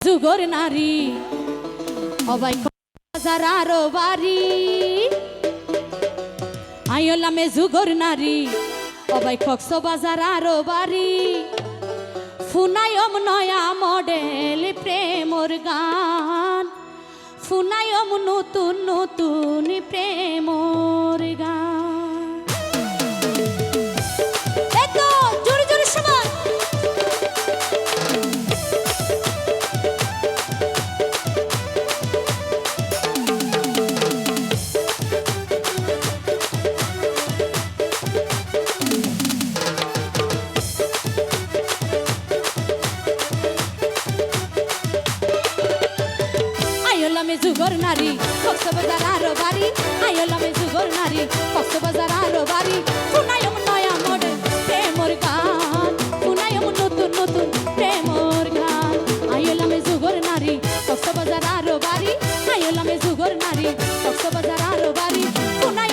যুগর নারী অবাই হাজার আরও বাড়ি। আইলামে যুগর নারী অবাই কক্স বাজার আরও বাড়ি। ফুনায়ম নয়া মডেল প্রেমর গান ফুনায়ম নতুন নতুন প্রেমর নারী কক্সবাজার আরও বাড়ি আইলামে যুগর নারী কক্সবাজার আরও বাড়ি। শুনায়ম নয়া মডেল প্রেমর গান। শুনায়ম নতুন নতুন প্রেমর গান। আইলামে যুগর নারী কক্সবাজার আরও বাড়ি। আইলামে যুগর নারী কক্সবাজার আরও বাড়ি। শুনায়ম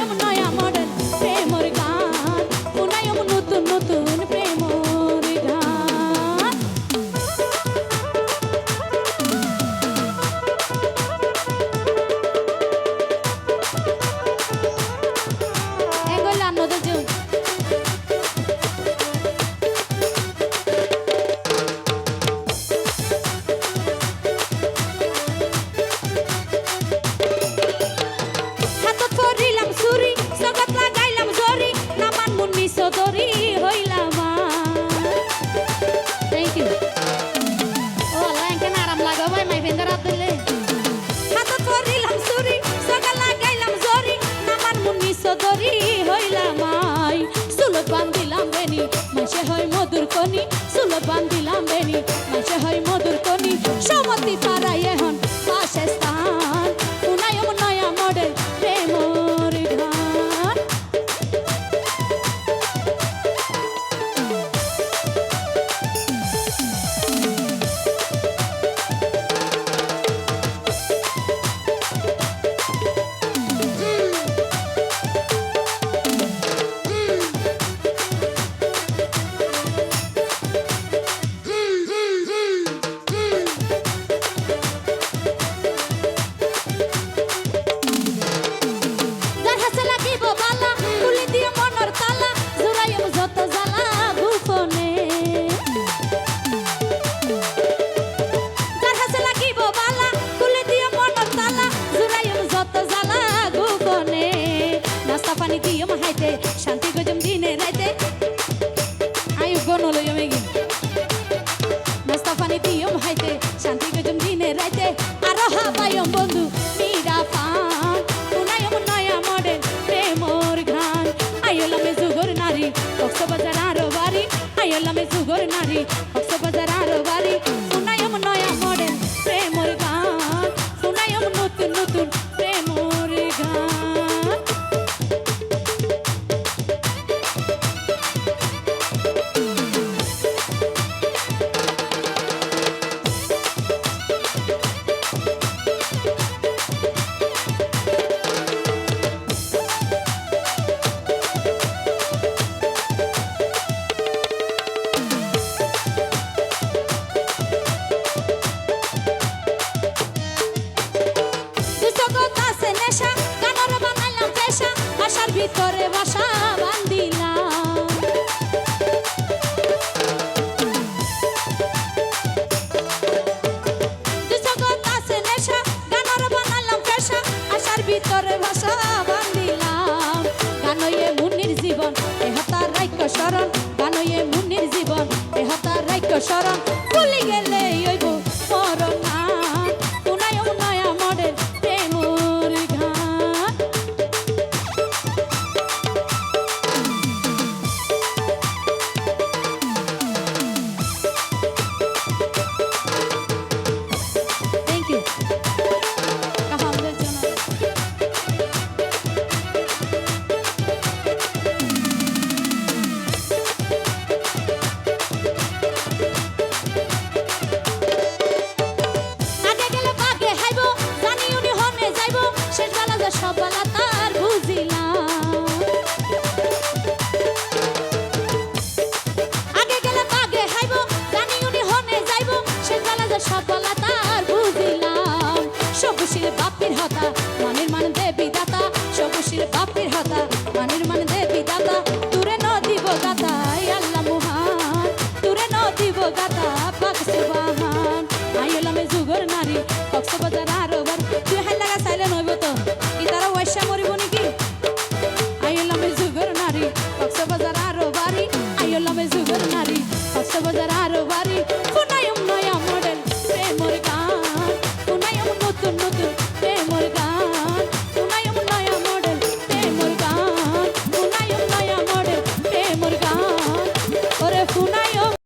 বেনি মাসে হয় মধুর কনি সমতি পাড়াই এখন পাশে স্থান পানি দিয়ম হাইতে শান্তি গজম দিনে রাইতে। আয়ু গন লই আমি গিন নাস্তা পানি দিয়ম হাইতে শান্তি গজম দিনে রাইতে। আর হাবায়ম বন্ধু, মীরা পান উনায়ম নয়া মডেল, প্রেমর ঘান আইলামে যুগর নারী নারী Таран. বাপের হাতা, মানের মান দেবী দাতা। সবুষের বাপের হাতা, মানের মান দেবী দাতা। তুরে ন দিব গাতা আল্লাহ মহান। তুরে ন দিব গাতা পাকসে বাহান আইলামে যুগর নারী কক্সবাজার